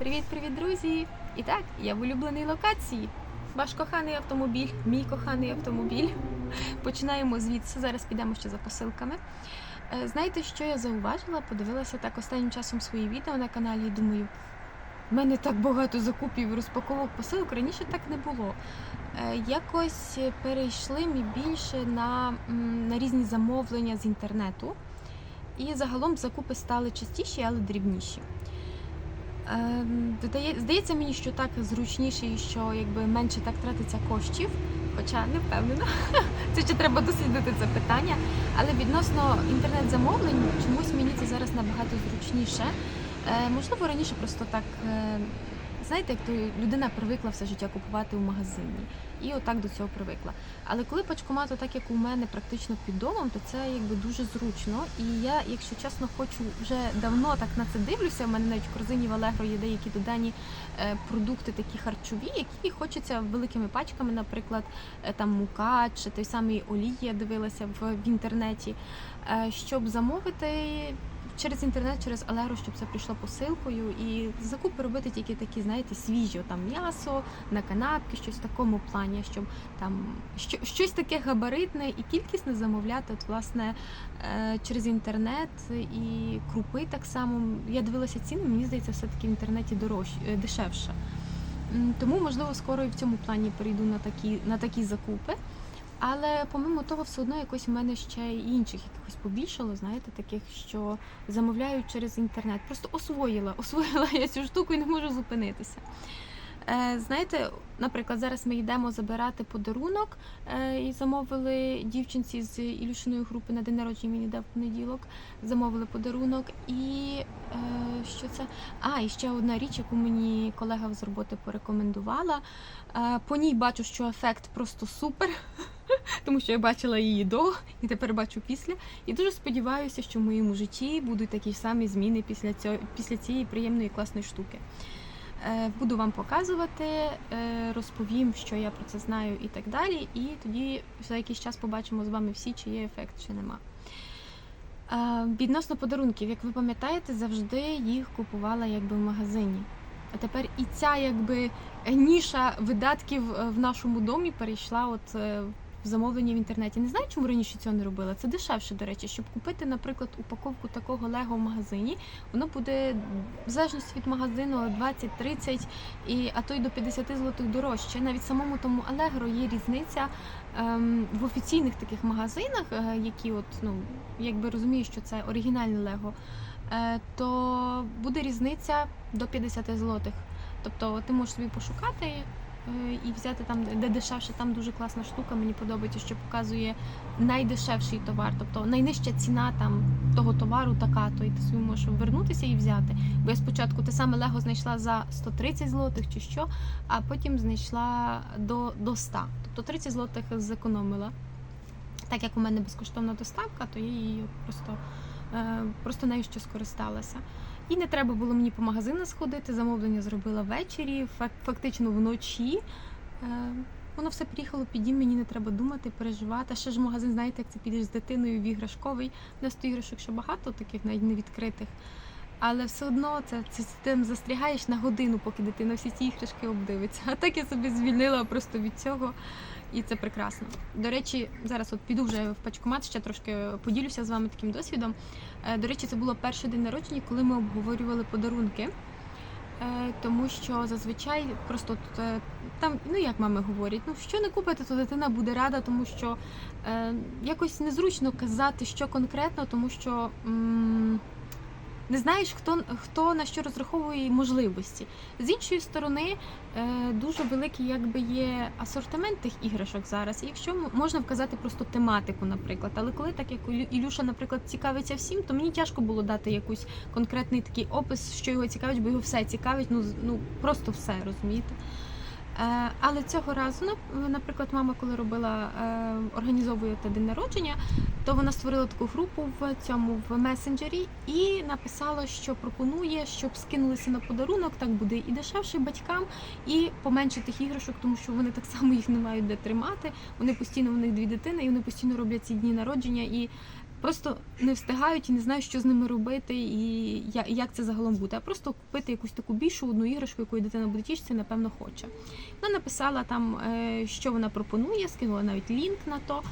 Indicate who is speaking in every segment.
Speaker 1: Привіт-привіт, друзі! І так, я в улюбленій локації. Ваш коханий автомобіль, мій коханий автомобіль. Починаємо звідси. Зараз підемо ще за посилками. Е, Знаєте, що я зауважила? Подивилася так останнім часом свої відео на каналі і думаю, в мене так багато закупів і розпаковок посилок раніше так не було. Е, Якось перейшли ми більше на, на різні замовлення з інтернету. І загалом закупи стали частіші, але дрібніші. Ем, Здається мені, що так зручніше і що якби менше так тратиться коштів, хоча не впевнена. Це ще треба дослідити це питання. Але відносно інтернет-замовлень, чомусь мені це зараз набагато зручніше. Е, можливо, раніше просто так. Знаєте, як то людина привикла все життя купувати у магазині, і отак до цього привикла. Але коли пачкомат, так як у мене практично під домом, то це якби дуже зручно. І я, якщо чесно, хочу вже давно так на це дивлюся. У мене навіть в корзині в Allegro є деякі додані е, продукти, такі харчові, які хочеться великими пачками, наприклад, е, там мука чи той самий олій, я дивилася в, в інтернеті, е, щоб замовити. Через інтернет, через Allegro, щоб це прийшло посилкою, і закупи робити тільки такі, знаєте, свіжі, там м'ясо на канапки, щось в такому плані, щоб там що, щось таке габаритне і кількісне замовляти, от власне е, через інтернет і крупи так само. Я дивилася ціни, мені здається, все таки в інтернеті дорож, е, дешевше. Тому, можливо, скоро і в цьому плані перейду на такі, на такі закупи. Але помимо того, все одно якось в мене ще й інших якихось побільшало, знаєте, таких, що замовляють через інтернет. Просто освоїла, освоїла я цю штуку і не можу зупинитися. Е, знаєте, наприклад, зараз ми йдемо забирати подарунок е, і замовили дівчинці з Ілюшиної групи на день народження мені дав понеділок. Замовили подарунок. І е, що це? А, і ще одна річ, яку мені колега з роботи порекомендувала. По ній бачу, що ефект просто супер, тому що я бачила її до і тепер бачу після. І дуже сподіваюся, що в моєму житті будуть такі ж самі зміни після цього, після цієї приємної класної штуки. Е, Буду вам показувати, е, розповім, що я про це знаю і так далі. І тоді за якийсь час побачимо з вами всі, чи є ефект, чи нема. Е, Відносно подарунків, як ви пам'ятаєте, завжди їх купувала якби в магазині. А тепер і ця якби ніша видатків в нашому домі перейшла от в замовлення в інтернеті. Не знаю, чому раніше цього не робила. Це дешевше, до речі, щоб купити, наприклад, упаковку такого лего в магазині, воно буде в залежності від магазину 20-30 і а то й до 50 злотих дорожче. Навіть самому тому Allegro є різниця ем, в офіційних таких магазинах, е, які от ну якби розуміють, що це оригінальне лего. е, То буде різниця до 50 злотих. Тобто ти можеш собі пошукати і взяти там, де дешевше, там дуже класна штука. Мені подобається, що показує найдешевший товар, тобто найнижча ціна там того товару така, то і ти собі можеш вернутися і взяти. Бо я спочатку те саме Лего знайшла за 130 злотих чи що, а потім знайшла до, до 100. Тобто 30 злотих зекономила. Так як у мене безкоштовна доставка, то я її просто, е, просто нею ще скористалася. І не треба було мені по магазину сходити. Замовлення зробила ввечері, фактично вночі. Е, Воно все приїхало під дім, мені не треба думати, переживати. А ще ж магазин, знаєте, як це підеш з дитиною в іграшковий. У нас то іграшок ще багато, таких навіть не відкритих. Але все одно це, це, ти там застрягаєш на годину, поки дитина всі ці іграшки обдивиться. А так я собі звільнила просто від цього, і це прекрасно. До речі, зараз от піду вже в пачкомат, ще трошки поділюся з вами таким досвідом. Е, До речі, це було перший день народження, коли ми обговорювали подарунки. Е, Тому що зазвичай просто от, е, там, ну як мами говорять, ну що не купите, то дитина буде рада, тому що е, якось незручно казати, що конкретно, тому що м, не знаєш, хто, хто на що розраховує можливості. З іншої сторони, е, дуже великий якби є асортимент тих іграшок зараз. І якщо можна вказати просто тематику, наприклад. Але коли так як Ілюша, наприклад, цікавиться всім, то мені тяжко було дати якийсь конкретний такий опис, що його цікавить, бо його все цікавить, ну ну просто все розумієте. Е, Але цього разу, ну, наприклад, мама, коли робила е, організовує те день народження, то вона створила таку групу в цьому в месенджері і написала, що пропонує, щоб скинулися на подарунок, так буде і дешевше батькам, і поменше тих іграшок, тому що вони так само їх не мають де тримати. Вони постійно у них дві дитини, і вони постійно роблять ці дні народження. І просто не встигають і не знають, що з ними робити, і як це загалом буде. А просто купити якусь таку більшу одну іграшку, якої дитина буде тішитися, напевно, хоче. Вона написала там, е, що вона пропонує, скинула навіть лінк на то.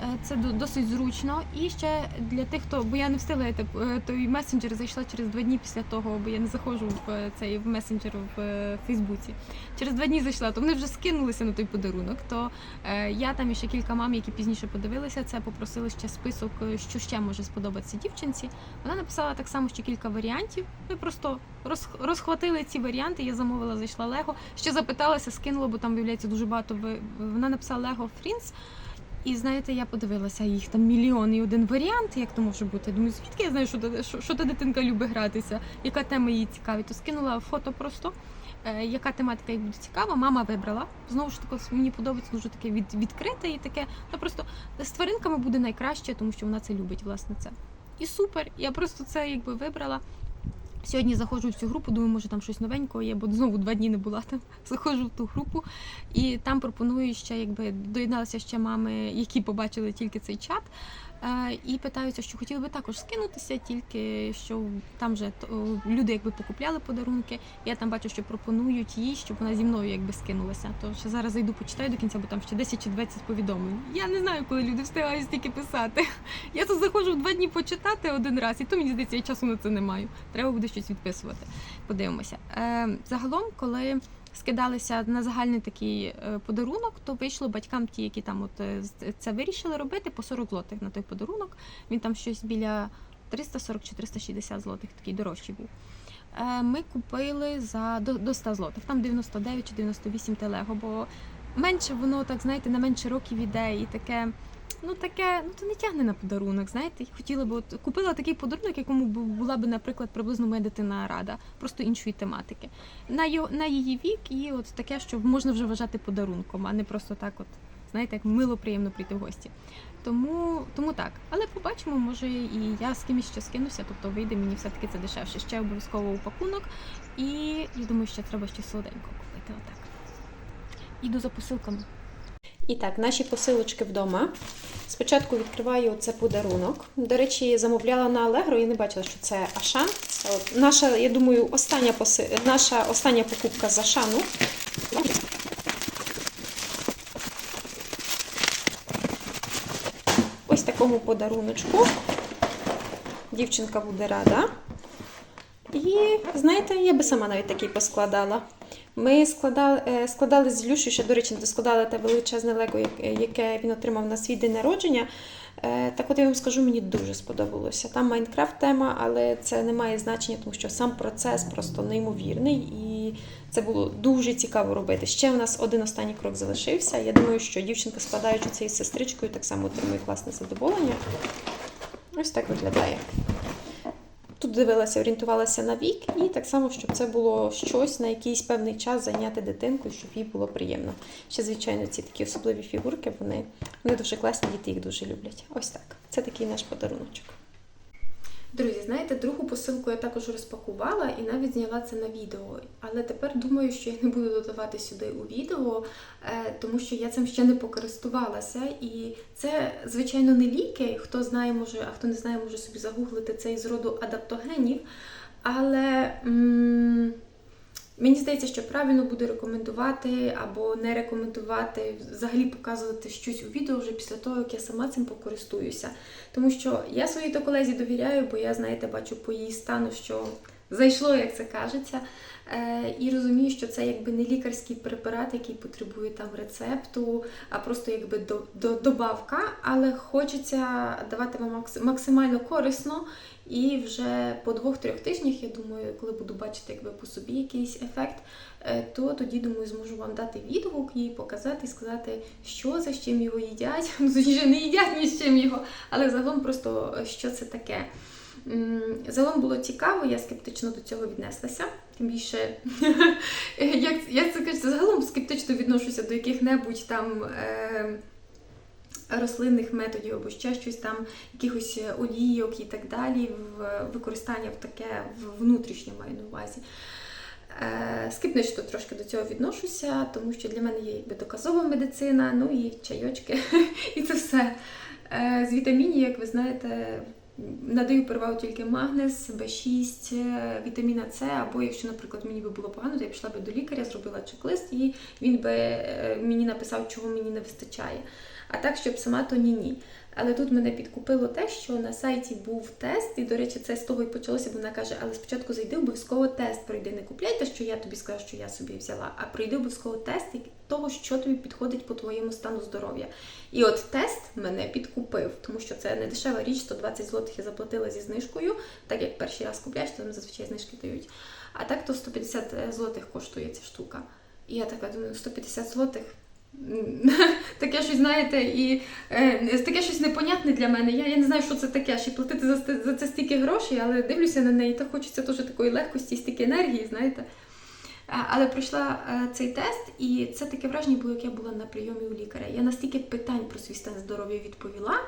Speaker 1: Е, Це до- досить зручно. І ще для тих, хто, бо я не встигла я е, той месенджер зайшла через два дні після того, бо я не заходжу в е, цей месенджер в Фейсбуці. Через два дні зайшла, то вони вже скинулися на той подарунок. То я там і ще кілька мам, які пізніше подивилися це, попросили ще список, що ще може сподобатися дівчинці. Вона написала так само ще кілька варіантів. Ми просто роз, розхватили ці варіанти. Я замовила, зайшла Лего. Ще запиталася, скинула, бо там виявляється дуже багато. Вона написала Лего Фрінс. І знаєте, я подивилася їх там мільйон і один варіант, як то може бути. Думаю, звідки я знаю, що, та- що, що та дитинка любить гратися, яка тема її цікавить. То скинула фото просто, е, яка тематика їй буде цікава. Мама вибрала. Знову ж таки, мені подобається дуже таке від, відкрите і таке. Ну просто з тваринками буде найкраще, тому що вона це любить, власне, це. І супер. Я просто це якби вибрала. Сьогодні заходжу в цю групу, думаю, може там щось новенького є, бо знову два дні не була там. Заходжу в ту групу, і там пропоную ще, якби доєдналися ще мами, які побачили тільки цей чат. І питаються, що хотіли би також скинутися, тільки що там же то, люди якби покупляли подарунки. Я там бачу, що пропонують їй, щоб вона зі мною якби скинулася. То ще зараз зайду, почитаю до кінця, бо там ще 10 чи 20 повідомлень. Я не знаю, коли люди встигають стільки писати. Я тут заходжу в два дні почитати один раз, і то мені здається, я часу на це не маю. Треба буде щось відписувати. Подивимося. Е, загалом, коли скидалися на загальний такий е, подарунок, то вийшло батькам, ті, які там от е, це вирішили робити, по 40 злотих на той подарунок. Він там щось біля 340 чи 360 злотих, такий дорожчий був. Е, Ми купили за до, до 100 злотих, там 99 чи 98 телего, бо менше воно так, знаєте, на менше років іде і таке. Ну таке, ну то не тягне на подарунок. Знаєте, хотіла би от купила такий подарунок, якому б- була би, наприклад, приблизно моя дитина рада, просто іншої тематики. На його на її вік, і от таке, що можна вже вважати подарунком, а не просто так, от знаєте, як мило приємно прийти в гості. Тому, тому так. Але побачимо, може і я з кимось ще скинуся, тобто вийде мені все-таки це дешевше. Ще обов'язково упакунок. І я думаю, ще треба щось солоденького купити. Отак. Іду за посилками.
Speaker 2: І так, наші посилочки вдома. Спочатку відкриваю це подарунок. До речі, замовляла на Allegro і не бачила, що це Ашан. Наша, я думаю, остання поси... наша остання покупка з Ашану. Ось такому подаруночку. Дівчинка буде рада. І знаєте, я би сама навіть такий поскладала. Ми складали, е, складали з Люшею, ще, до речі, не складали те величезне лего, яке- яке він отримав на свій день народження. Е, Так от я вам скажу, мені дуже сподобалося. Там Майнкрафт тема, але це не має значення, тому що сам процес просто неймовірний і це було дуже цікаво робити. Ще у нас один останній крок залишився. Я думаю, що дівчинка, складаючи це із сестричкою, так само отримує класне задоволення. Ось так виглядає. Дивилася, орієнтувалася на вік, і так само, щоб це було щось на якийсь певний час зайняти дитинку, щоб їй було приємно. Ще, звичайно, ці такі особливі фігурки, вони, вони дуже класні, діти їх дуже люблять. Ось так. Це такий наш подаруночок.
Speaker 1: Друзі, знаєте, другу посилку я також розпакувала і навіть зняла це на відео. Але тепер думаю, що я не буду додавати сюди у відео, е, тому що я цим ще не покористувалася. І це, звичайно, не ліки. Хто знає, може, а хто не знає, може собі загуглити це із роду адаптогенів. Але. м, Мені здається, що правильно буде рекомендувати або не рекомендувати, взагалі показувати щось у відео вже після того, як я сама цим покористуюся. Тому що я своїй то колезі довіряю, бо я, знаєте, бачу по її стану, що зайшло, як це кажеться. Е, і розумію, що це якби не лікарський препарат, який потребує там рецепту, а просто якби до, до, добавка. Але хочеться давати вам максимально корисно. І вже по двох-трьох тижнях, я думаю, коли буду бачити якби по собі якийсь ефект, е, то тоді думаю, зможу вам дати відгук і показати, сказати, що за чим його їдять. Ну, точніше, не їдять ні з чим його, але загалом просто е, що це таке. Загалом було цікаво, я скептично до цього віднеслася. Тим більше, як, як це кажеться, загалом скептично відношуся до яких-небудь там. Е- рослинних методів або ще щось там, якихось олійок і так далі, в використання в таке внутрішнє маю на увазі. Е, скептично трошки до цього відношуся, тому що для мене є якби доказова медицина, ну і чайочки, і це все. Е, З вітамінів, як ви знаєте, надаю перевагу тільки магнез, Б6, е, вітаміна С, або якщо, наприклад, мені би було погано, то я пішла би до лікаря, зробила чек-лист, і він би е, мені написав, чого мені не вистачає. А так, щоб сама, то ні ні. Але тут мене підкупило те, що на сайті був тест, і, до речі, це з того і почалося, бо вона каже, але спочатку зайди обов'язково тест пройди. Не купляй те, що я тобі сказала, що я собі взяла, а пройди обов'язково тест того, що тобі підходить по твоєму стану здоров'я. І от тест мене підкупив, тому що це не дешева річ, 120 злотих я заплатила зі знижкою, так як перший раз купляєш, то там зазвичай знижки дають. А так то 150 злотих коштує ця штука. І я така думаю, 150 злотих. Таке щось, знаєте, і е, таке щось непонятне для мене. Я, я не знаю, що це таке, ще платити за, за це стільки грошей, але дивлюся на неї, то хочеться теж такої легкості, стільки енергії, знаєте. А, Але пройшла е, цей тест, і це таке враження було, як я була на прийомі у лікаря. Я настільки питань про свій стан здоров'я відповіла,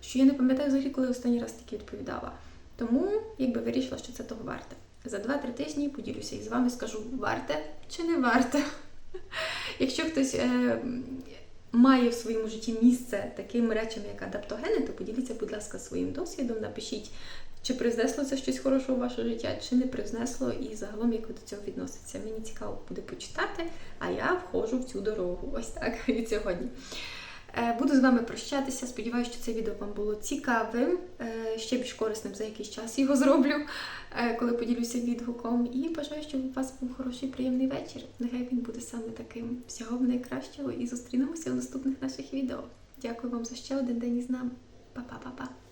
Speaker 1: що я не пам'ятаю взагалі, коли останній раз таки відповідала. Тому якби вирішила, що це того варте. За 2-3 тижні поділюся із вами, скажу, варте чи не варте. Якщо хтось е, має в своєму житті місце таким речам, як адаптогени, то поділіться, будь ласка, своїм досвідом. Напишіть, чи привнесло це щось хорошого в ваше життя, чи не привнесло, і загалом як ви до цього відноситеся. Мені цікаво буде почитати, а я входжу в цю дорогу. Ось так від сьогодні. Е, Буду з вами прощатися. Сподіваюся, що це відео вам було цікавим, е, ще більш корисним за якийсь час його зроблю, е, коли поділюся відгуком. І бажаю, щоб у вас був хороший приємний вечір. Нехай він буде саме таким. Всього найкращого і зустрінемося в наступних наших відео. Дякую вам за ще один день із нами. Па-па-па-па.